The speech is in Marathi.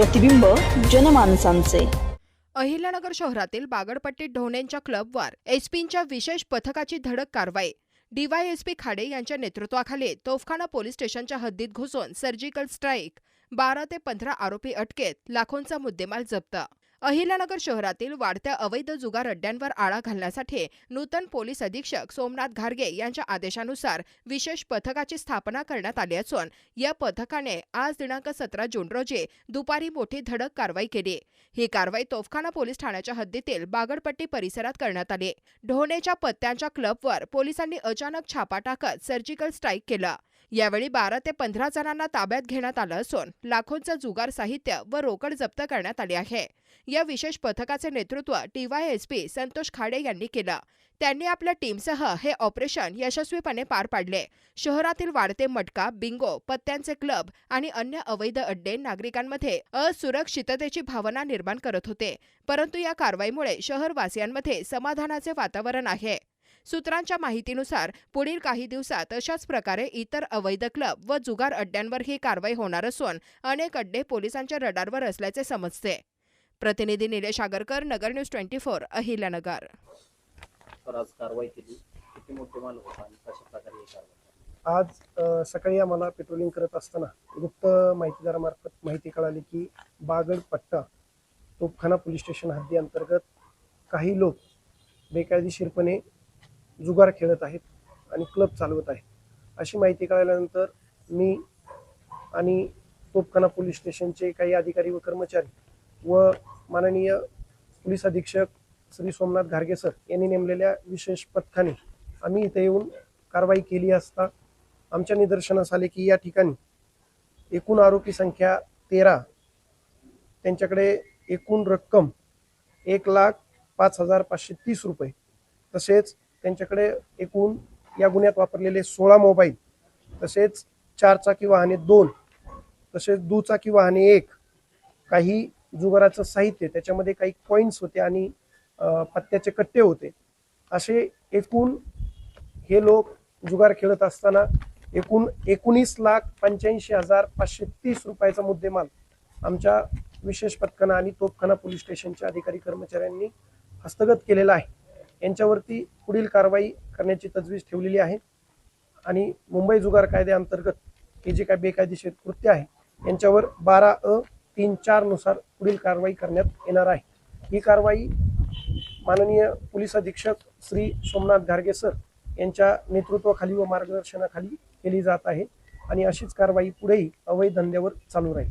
प्रतिबिंब जनमानसांचे. अहिल्यानगर शहरातील बागडपट्टी ढोण्यांच्या क्लबवर एसपींच्या विशेष पथकाची धडक कारवाई. डीवायएसपी खाडे यांच्या नेतृत्वाखाली तोफखाना पोलीस स्टेशनच्या हद्दीत घुसून सर्जिकल स्ट्राईक बारा ते पंधरा आरोपी अटकेत लाखोंचा मुद्देमाल जप्त. अहिल्यानगर शहरातील वाढत्या अवैध जुगार अड्ड्यांवर आळा घालण्यासाठी नूतन पोलीस अधीक्षक सोमनाथ घारगे यांच्या आदेशानुसार विशेष पथकाची स्थापना करण्यात आली असून या पथकाने आज दिनांक सतरा जून रोजी दुपारी मोठी धडक कारवाई केली. ही कारवाई तोफखाना पोलीस ठाण्याच्या हद्दीतील बागडपट्टी परिसरात करण्यात आली. ढोणेच्या पत्त्यांच्या क्लबवर पोलिसांनी अचानक छापा टाकत सर्जिकल स्ट्राईक केलं. यावेळी बारा ते पंधरा जणांना ताब्यात घेण्यात आलं असून लाखोंचं जुगार साहित्य व रोकड जप्त करण्यात आली आहे. या विशेष पथकाचे नेतृत्व टीवायएसपी संतोष खाडे यांनी केलं. त्यांनी आपल्या टीमसह हे ऑपरेशन यशस्वीपणे पार पाडले. शहरातील वाढते मटका बिंगो पत्त्यांचे क्लब आणि अन्य अवैध अड्डे नागरिकांमध्ये असुरक्षिततेची भावना निर्माण करत होते. परंतु या कारवाईमुळे शहरवासियांमध्ये समाधानाचे वातावरण आहे. सूत्रांच्या माहितीनुसार पुढील काही दिवसात अशाच प्रकारे इतर अवैध क्लब व जुगार अड्ड्यांवर ही कारवाई होणार असून अनेक अड्डे पोलिसांच्या रडारवर असल्याचे समजते. प्रतिनिधी Nilesh Agarkar Nagar news twenty four Ahilyanagar. आज कारवाई केली. किती मोठे माल होता आणि कशा प्रकारे ही कारवाई झाली? आज अ, सकाळी आम्हाला पेट्रोलिंग करत असताना गुप्त माहितीदारामार्फत माहिती कळाली की बागड पट्टा तोपखाना पोलीस स्टेशन हद्दी अंतर्गत काही लोक बेकायदेशीरपणे जुगार खेळत आहेत आणि क्लब चालवत आहेत. अशी माहिती कळाल्यानंतर मी आणि तोपखाना पोलीस स्टेशनचे काही अधिकारी व कर्मचारी व माननीय पोलीस अधीक्षक श्री सोमनाथ घारगे सर यांनी नेमलेल्या विशेष पथकाने आम्ही इथे येऊन कारवाई केली असता आमच्या निदर्शनास आले की या ठिकाणी एकूण आरोपी संख्या तेरा त्यांच्याकडे एकूण रक्कम एक लाख पाच हजार पाचशे तीस रुपये तसेच त्यांच्याकडे एकूण या गुन्ह्यात वापरलेले सोळा मोबाईल तसेच चारचाकी वाहने दोन तसेच दुचाकी वाहने एक काही जुगाराचं साहित्य त्याच्यामध्ये काही कॉईन्स होते आणि पत्त्याचे कट्टे होते. असे एकूण हे लोक जुगार खेळत असताना एकूण एकोणीस लाख पंच्याऐंशी हजार पाचशे तीस रुपयाचा मुद्देमाल आमच्या विशेष पथकानं आणि तोपखाना पोलीस स्टेशनच्या अधिकारी कर्मचाऱ्यांनी हस्तगत केलेला आहे. यांच्यावरती पुढील कारवाई करण्याची तजवीज ठेवलेली आहे. आणि मुंबई जुगार कायद्याअंतर्गत हे जे काय बेकायदेशीर कृत्य आहे यांच्यावर बारा अ तीन चारनुसार पुढील कारवाई करण्यात येणार आहे. ही कारवाई माननीय पोलीस अधीक्षक श्री सोमनाथ घारगे सर यांच्या नेतृत्वाखाली व मार्गदर्शनाखाली केली जात आहे आणि अशीच कारवाई पुढेही अवैध धंद्यावर चालू राहील.